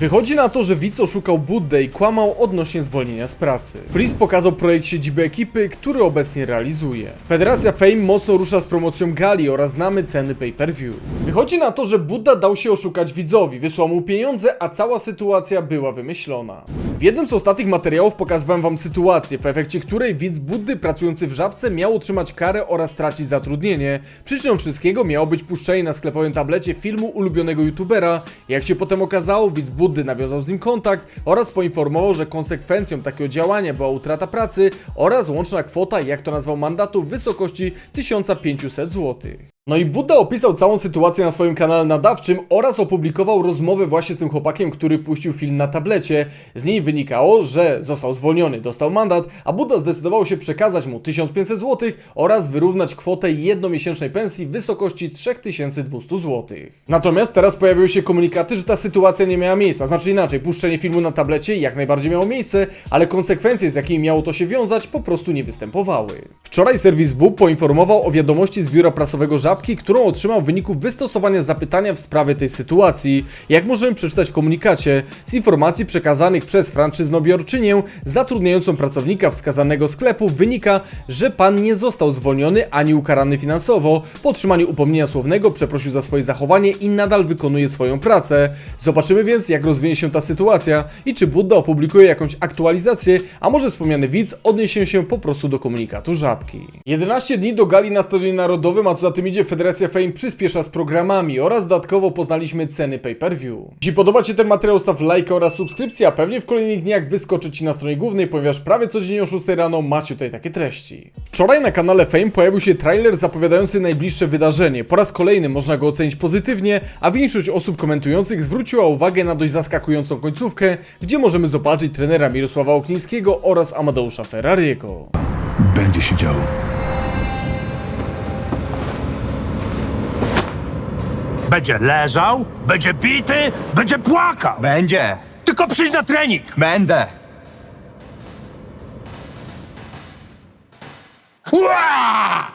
Wychodzi na to, że widz oszukał Buddę i kłamał odnośnie zwolnienia z pracy. Freeze pokazał projekt siedziby ekipy, który obecnie realizuje. Federacja Fame mocno rusza z promocją gali oraz znamy ceny pay-per-view. Wychodzi na to, że Budda dał się oszukać widzowi, wysłał mu pieniądze, a cała sytuacja była wymyślona. W jednym z ostatnich materiałów pokazywałem wam sytuację, w efekcie której widz Buddy pracujący w Żabce miał otrzymać karę oraz stracić zatrudnienie. Przyczyną wszystkiego miało być puszczenie na sklepowym tablecie filmu ulubionego youtubera. Jak się potem okazało, widz Buddy nawiązał z nim kontakt oraz poinformował, że konsekwencją takiego działania była utrata pracy oraz łączna kwota, jak to nazwał mandatu, w wysokości 1500 zł. No i Buddha opisał całą sytuację na swoim kanale nadawczym oraz opublikował rozmowę właśnie z tym chłopakiem, który puścił film na tablecie. Z niej wynikało, że został zwolniony, dostał mandat, a Buddha zdecydował się przekazać mu 1500 zł oraz wyrównać kwotę jednomiesięcznej pensji w wysokości 3200 zł. Natomiast teraz pojawiły się komunikaty, że ta sytuacja nie miała miejsca. Znaczy inaczej, puszczenie filmu na tablecie jak najbardziej miało miejsce, ale konsekwencje, z jakimi miało to się wiązać, po prostu nie występowały. Wczoraj serwis BUB poinformował o wiadomości z biura prasowego Żabki, którą otrzymał w wyniku wystosowania zapytania w sprawie tej sytuacji. Jak możemy przeczytać w komunikacie, z informacji przekazanych przez franczyznobiorczynię zatrudniającą pracownika wskazanego sklepu wynika, że pan nie został zwolniony ani ukarany finansowo. Po otrzymaniu upomnienia słownego przeprosił za swoje zachowanie i nadal wykonuje swoją pracę. Zobaczymy więc, jak rozwinie się ta sytuacja i czy Budda opublikuje jakąś aktualizację, a może wspomniany widz odniesie się po prostu do komunikatu Żabki. 11 dni do gali na Stadionie Narodowym, a co za tym idzie Federacja Fame przyspiesza z programami oraz dodatkowo poznaliśmy ceny pay-per-view. Jeśli podoba Ci ten materiał, staw lajka oraz subskrypcję, a pewnie w kolejnych dniach wyskoczy Ci na stronie głównej, ponieważ prawie codziennie o 6 rano macie tutaj takie treści. Wczoraj na kanale Fame pojawił się trailer zapowiadający najbliższe wydarzenie. Po raz kolejny można go ocenić pozytywnie, a większość osób komentujących zwróciła uwagę na dość zaskakującą końcówkę, gdzie możemy zobaczyć trenera Mirosława Oknińskiego oraz Amadeusza Ferrariego. Będzie się działo. Będzie leżał, będzie bity, będzie płakał. Będzie! Tylko przyjdź na trening. Będę! Ua!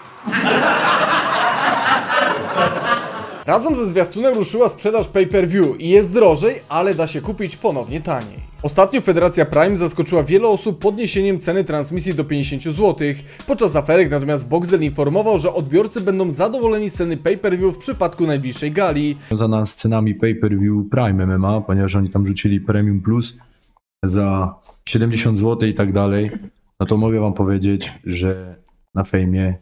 Razem ze zwiastunem ruszyła sprzedaż pay-per-view i jest drożej, ale da się kupić ponownie taniej. Ostatnio Federacja Prime zaskoczyła wiele osób podniesieniem ceny transmisji do 50 zł. Podczas aferek natomiast Boxel informował, że odbiorcy będą zadowoleni z ceny pay-per-view w przypadku najbliższej gali. związana z cenami pay-per-view Prime MMA, ponieważ oni tam rzucili Premium Plus za 70 zł i tak dalej, no to mogę wam powiedzieć, że na fejmie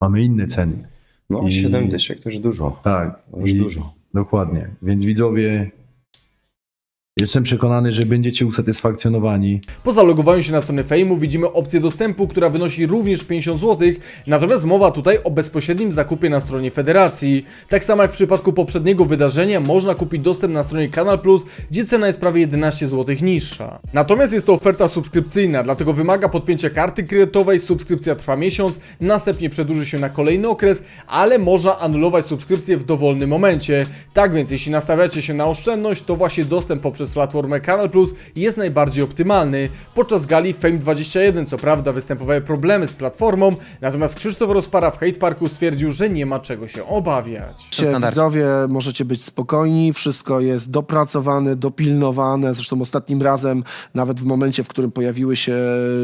mamy inne ceny. No, I- 7 dyszek to już dużo. Tak, To już i- dużo. Dokładnie. Więc widzowie, jestem przekonany, że będziecie usatysfakcjonowani. Po zalogowaniu się na stronę Fejmu widzimy opcję dostępu, która wynosi również 50 zł, natomiast mowa tutaj o bezpośrednim zakupie na stronie Federacji. Tak samo jak w przypadku poprzedniego wydarzenia, można kupić dostęp na stronie Kanal Plus, gdzie cena jest prawie 11 zł niższa. Natomiast jest to oferta subskrypcyjna, dlatego wymaga podpięcia karty kredytowej, subskrypcja trwa miesiąc, następnie przedłuży się na kolejny okres, ale można anulować subskrypcję w dowolnym momencie. Tak więc, jeśli nastawiacie się na oszczędność, to właśnie dostęp poprzez platformę Kanal Plus jest najbardziej optymalny. Podczas gali Fame 21 co prawda występowały problemy z platformą, natomiast Krzysztof Rozpara w Hate Parku stwierdził, że nie ma czego się obawiać. Widzowie, możecie być spokojni, wszystko jest dopracowane, dopilnowane. Zresztą ostatnim razem, nawet w momencie, w którym pojawiły się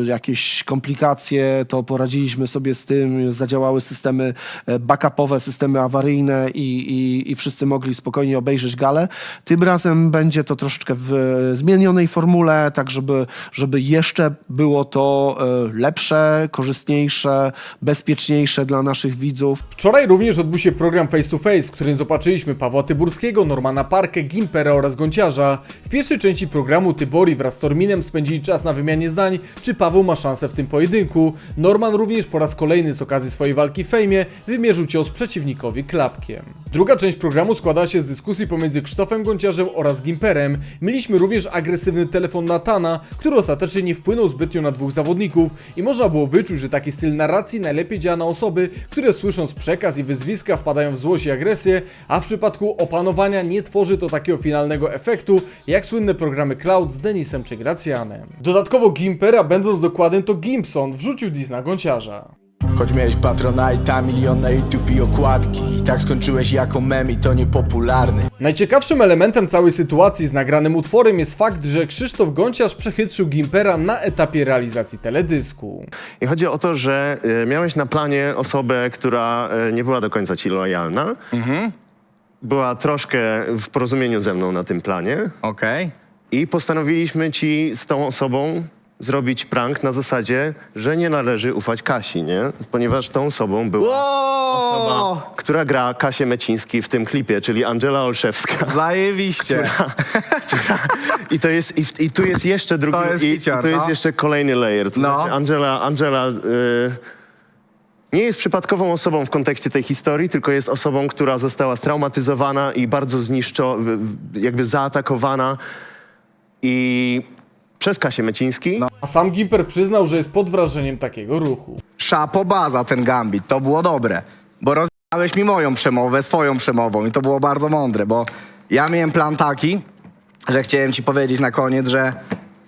jakieś komplikacje, to poradziliśmy sobie z tym, zadziałały systemy e, backupowe, systemy awaryjne i, i, i wszyscy mogli spokojnie obejrzeć galę. Tym razem będzie to troszeczkę w zmienionej formule, tak żeby, żeby jeszcze było to e, lepsze, korzystniejsze, bezpieczniejsze dla naszych widzów. Wczoraj również odbył się program Face to Face, w którym zobaczyliśmy Pawła Tyburskiego, Normana Parkę, Gimpera oraz Gonciarza. W pierwszej części programu Tybori wraz z Torminem spędzili czas na wymianie zdań, czy Paweł ma szansę w tym pojedynku. Norman również po raz kolejny z okazji swojej walki w fejmie wymierzył cios przeciwnikowi klapkiem. Druga część programu składała się z dyskusji pomiędzy Krzysztofem Gonciarzem oraz Gimperem. Mieliśmy również agresywny telefon Natana, który ostatecznie nie wpłynął zbytnio na dwóch zawodników i można było wyczuć, że taki styl narracji najlepiej działa na osoby, które słysząc przekaz i wyzwiska wpadają w złość i agresję, a w przypadku opanowania nie tworzy to takiego finalnego efektu, jak słynne programy Cloud z Denisem czy Gracjanem. Dodatkowo Gimpera, będąc dokładnym, to Gimpson wrzucił dis na Gonciarza. Choć miałeś Patronite'a, milion na YouTube i okładki I tak skończyłeś jako mem i to niepopularny Najciekawszym elementem całej sytuacji z nagranym utworem jest fakt, że Krzysztof Gąciarz przechytrzył Gimpera na etapie realizacji teledysku. I chodzi o to, że e, miałeś na planie osobę, która e, nie była do końca ci lojalna. Była troszkę w porozumieniu ze mną na tym planie. Okej I postanowiliśmy ci z tą osobą zrobić prank na zasadzie, że nie należy ufać Kasi, nie? Ponieważ tą osobą była osoba, która gra Kasię Meciński w tym klipie, czyli Angela Olszewska. Zajebiście I to jest, i, i tu jest jeszcze drugi, To jest i, i hicior, tu jest no. jeszcze kolejny layer. To No. znaczy Angela, Angela y, nie jest przypadkową osobą w kontekście tej historii, tylko jest osobą, która została straumatyzowana i bardzo zniszczo, w- w- jakby zaatakowana i przez Kasię Meciński. A sam Gimper przyznał, że jest pod wrażeniem takiego ruchu. Szapo za ten gambit, to było dobre, bo rozjechałeś mi moją przemowę swoją przemową i to było bardzo mądre, bo ja miałem plan taki, że chciałem ci powiedzieć na koniec, że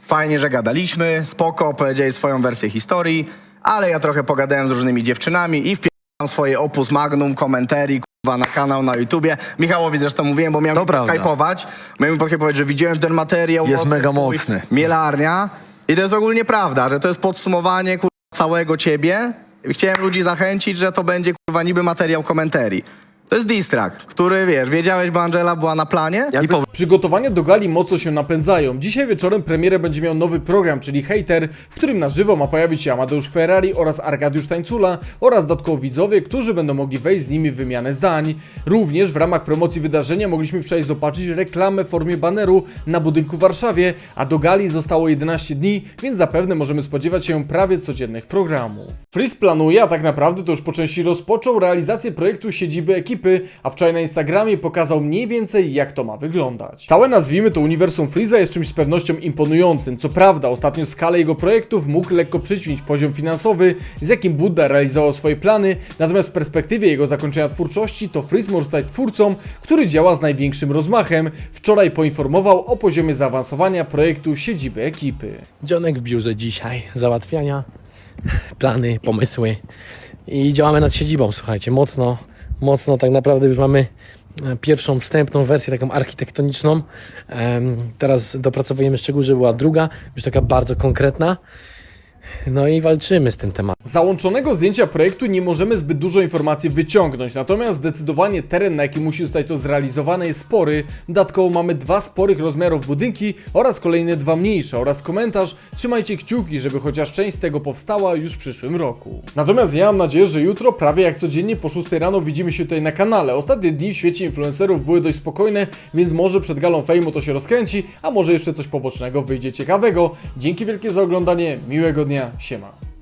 fajnie, że gadaliśmy, spoko, opowiedziałeś swoją wersję historii, ale ja trochę pogadałem z różnymi dziewczynami i wpierdam swoje opus magnum, komentarii, na kanał na YouTubie. Michałowi zresztą mówiłem, bo miałem To mi prawda. podhypować, miałem mi podhypować, że widziałem ten materiał. Jest mocny, mega mocny. Mielarnia. I to jest ogólnie prawda, że to jest podsumowanie kurwa, całego ciebie. Chciałem ludzi zachęcić, że to będzie kurwa niby materiał komentarii. To jest diss track, który wiesz, wiedziałeś, bo Angela była na planie i po Przygotowania do gali mocno się napędzają. Dzisiaj wieczorem premierę będzie miał nowy program, czyli Hater, w którym na żywo ma pojawić się Amadeusz Ferrari oraz Arkadiusz Tańcula oraz dodatkowo widzowie, którzy będą mogli wejść z nimi w wymianę zdań. Również w ramach promocji wydarzenia mogliśmy wczoraj zobaczyć reklamę w formie baneru na budynku w Warszawie, a do gali zostało 11 dni, więc zapewne możemy spodziewać się prawie codziennych programów. Freeze planuje, a tak naprawdę to już po części rozpoczął realizację projektu siedziby ekipy, a wczoraj na Instagramie pokazał mniej więcej jak to ma wyglądać. Całe nazwijmy to uniwersum Freeza jest czymś z pewnością imponującym. Co prawda, ostatnio skalę jego projektów mógł lekko przyćmić poziom finansowy, z jakim Buddha realizował swoje plany, natomiast w perspektywie jego zakończenia twórczości to Freeze może stać twórcą, który działa z największym rozmachem. Wczoraj poinformował o poziomie zaawansowania projektu siedziby ekipy. Dzionek w biurze dzisiaj, załatwiania, plany, pomysły i działamy nad siedzibą, słuchajcie, mocno, mocno tak naprawdę już mamy e, pierwszą wstępną wersję taką architektoniczną. Teraz dopracowujemy szczegóły, żeby była druga, już taka bardzo konkretna. No i walczymy z tym tematem. Załączonego zdjęcia projektu nie możemy zbyt dużo informacji wyciągnąć, natomiast zdecydowanie teren, na jakim musi zostać to zrealizowane jest spory. Dodatkowo mamy dwa sporych rozmiarów budynki oraz kolejne dwa mniejsze oraz komentarz. Trzymajcie kciuki, żeby chociaż część z tego powstała już w przyszłym roku. Natomiast ja mam nadzieję, że jutro prawie jak codziennie po 6 rano widzimy się tutaj na kanale. Ostatnie dni w świecie influencerów były dość spokojne, więc może przed galą fejmu to się rozkręci, a może jeszcze coś pobocznego wyjdzie ciekawego. Dzięki wielkie za oglądanie, miłego dnia, siema.